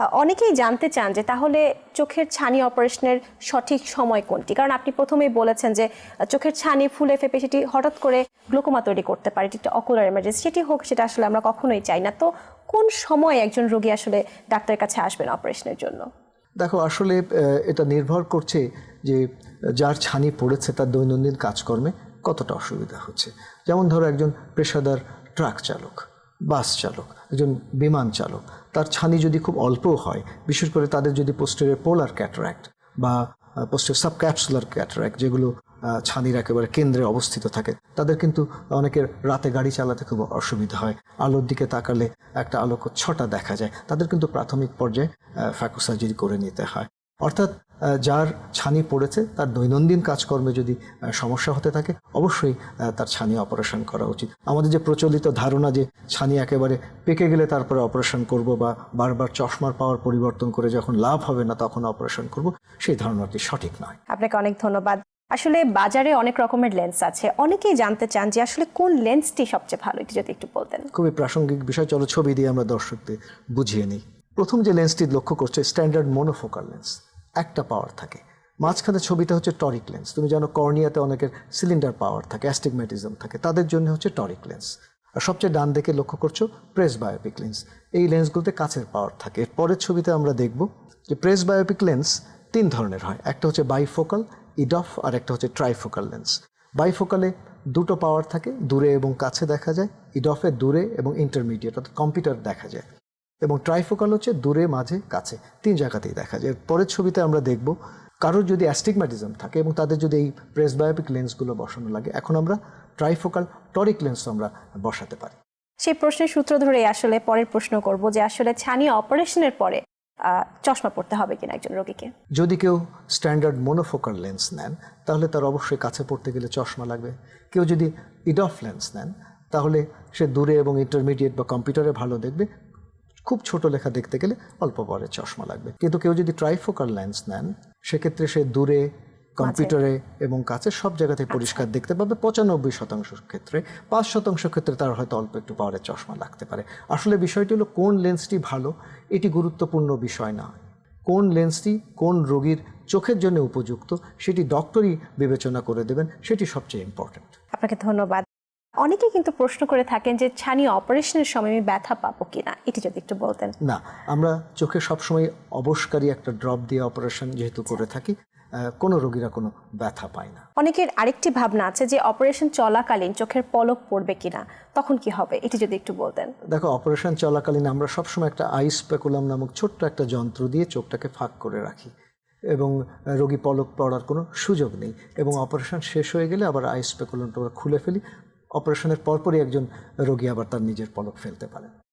অনেকেই জানতে চান যে তাহলে চোখের ছানি অপারেশনের সঠিক সময় কোনটি? কারণ আপনি প্রথমেই বলেছেন যে চোখের ছানি ফুলে ফেপে সেটি হঠাৎ করে গ্লোকোমা তৈরি করতে পারে এটি অকুলার এমার্জেন্সি সেটি হোক, সেটা আসলে আমরা কখনোই চাই না। তো কোন সময় একজন রোগী আসলে ডাক্তারের কাছে আসবেন অপারেশনের জন্য? দেখো, আসলে এটা নির্ভর করছে যে, যার ছানি পড়েছে তার দৈনন্দিন কাজকর্মে কতটা অসুবিধা হচ্ছে। যেমন ধরো, একজন পেশাদার ট্রাক চালক। বাস চালক, একজন বিমান চালক। তার ছানি যদি খুব অল্প হয়, বিশেষ করে তাদের যদি পোস্টের পোলার ক্যাটারাক্ট বা পোস্টের সাবক্যাপসুলার ক্যাটারাক্ট, যেগুলো ছানির একেবারে কেন্দ্রে অবস্থিত থাকে, তাদের কিন্তু অনেকের রাতে গাড়ি চালাতে খুব অসুবিধা হয়। আলোর দিকে তাকালে একটা আলোক ছটা দেখা যায়। তাদের কিন্তু প্রাথমিক পর্যায়ে ফ্যাকো সার্জারি করে নিতে হয়। অর্থাৎ যার ছানি পড়েছে তার দৈনন্দিন কাজকর্মে যদি সমস্যা হতে থাকে অবশ্যই তার ছানি অপারেশন করা উচিত। আমাদের যে প্রচলিত ধারণা যে ছানি একেবারে পেকে গেলে তারপরে অপারেশন করব বা বারবার চশমার পাওয়ার পরিবর্তন করে যখন লাভ হবে না তখন অপারেশন করব সেই ধারণাটি সঠিক নয়। আপনাকে অনেক ধন্যবাদ। আসলে বাজারে অনেক রকমের লেন্স আছে। অনেকেই জানতে চান যে আসলে কোন লেন্সটি সবচেয়ে ভালো এটি যদি একটু বলতেন। খুবই প্রাসঙ্গিক বিষয় চলো ছবি দিয়ে আমরা দর্শকদের বুঝিয়ে নিই। প্রথম যে লেন্সটি লক্ষ্য করছে স্ট্যান্ডার্ড মোনোফোকাল লেন্স একটা পাওয়ার থাকে। মাঝখানে ছবিটা হচ্ছে টরিক লেন্স তুমি জানো কর্নিয়াতে অনেকের সিলিন্ডার পাওয়ার থাকে অ্যাস্টিগম্যাটিজম থাকে। তাদের জন্য হচ্ছে টরিক লেন্স আর সবচেয়ে ডান দিকে লক্ষ্য করছ প্রেস বায়োপিক লেন্স এই লেন্সগুলোতে কাছের পাওয়ার থাকে। এর পরের ছবিতে আমরা দেখব যে প্রেস বায়োপিক লেন্স তিন ধরনের হয়। একটা হচ্ছে বাইফোকাল ইডফ আর একটা হচ্ছে ট্রাইফোকাল লেন্স বাইফোকালে দুটো পাওয়ার থাকে, দূরে এবং কাছে দেখা যায় ইডফে দূরে এবং ইন্টারমিডিয়েট অর্থাৎ কম্পিউটার দেখা যায়। এবং ট্রাইফোকাল হচ্ছে দূরে মাঝে কাছে। তিন জায়গাতেই দেখা যায়। পরের ছবিতে আমরা দেখব কারোর যদি অ্যাস্টিগম্যাটিজম থাকে এবং তাদের যদি এই প্রেসবায়োপিক লেন্সগুলো বসানো লাগে এখন আমরা ট্রাইফোকাল টরিক লেন্স আমরা বসাতে পারি। সেই প্রশ্নের সূত্র ধরে আসলে পরের প্রশ্ন করব যে আসলে ছানি অপারেশনের পরে চশমা পড়তে হবে কিনা একজন রোগীকে? যদি কেউ স্ট্যান্ডার্ড মোনোফোকাল লেন্স নেন তাহলে তার অবশ্যই কাছে পড়তে গেলে চশমা লাগবে। কেউ যদি ইডফ লেন্স নেন তাহলে সে দূরে এবং ইন্টারমিডিয়েট বা কম্পিউটারে ভালো দেখবে। খুব ছোট লেখা দেখতে গেলে অল্প পরে চশমা লাগবে। কিন্তু কেউ যদি ট্রাইফোকাল লেন্স নেন সেক্ষেত্রে সে দূরে কম্পিউটারে এবং কাছে সব জায়গাতে পরিষ্কার দেখতে পাবে। পঁচানব্বই শতাংশ ক্ষেত্রে পাঁচ শতাংশ ক্ষেত্রে তার হয়তো অল্প একটু পাওয়ারের চশমা লাগতে পারে। আসলে বিষয়টি হলো কোন লেন্সটি ভালো এটি গুরুত্বপূর্ণ বিষয় না কোন লেন্সটি কোন রোগীর চোখের জন্য উপযুক্ত সেটি ডক্টরই বিবেচনা করে দেবেন সেটি সবচেয়ে ইম্পর্ট্যান্ট আপনাকে ধন্যবাদ। অনেকেই কিন্তু প্রশ্ন করে থাকেন যে ছানি অপারেশনের সময় আমি ব্যথা পাবো কিনা? এটি যদি একটু বলতেন। না আমরা চোখে সবসময় অবসকারী একটা ড্রপ দিয়ে অপারেশন যেহেতু করে থাকি কোনো রোগীরা কোনো ব্যথা পায় না। অনেকের আরেকটি ভাবনা আছে যে অপারেশন চলাকালীন চোখের পলক পড়বে কিনা? তখন কি হবে? এটি যদি একটু বলতেন। দেখো অপারেশন চলাকালীন আমরা সবসময় একটা আইস স্পেকুলাম নামক ছোট্ট একটা যন্ত্র দিয়ে চোখটাকে ফাঁক করে রাখি। এবং রোগী পলক পড়ার কোনো সুযোগ নেই। এবং অপারেশন শেষ হয়ে গেলে আবার আইস স্পেকুলামটা খুলে ফেলি। অপারেশনের পরপরই একজন রোগী আবার তার নিজের পলক ফেলতে পারেন।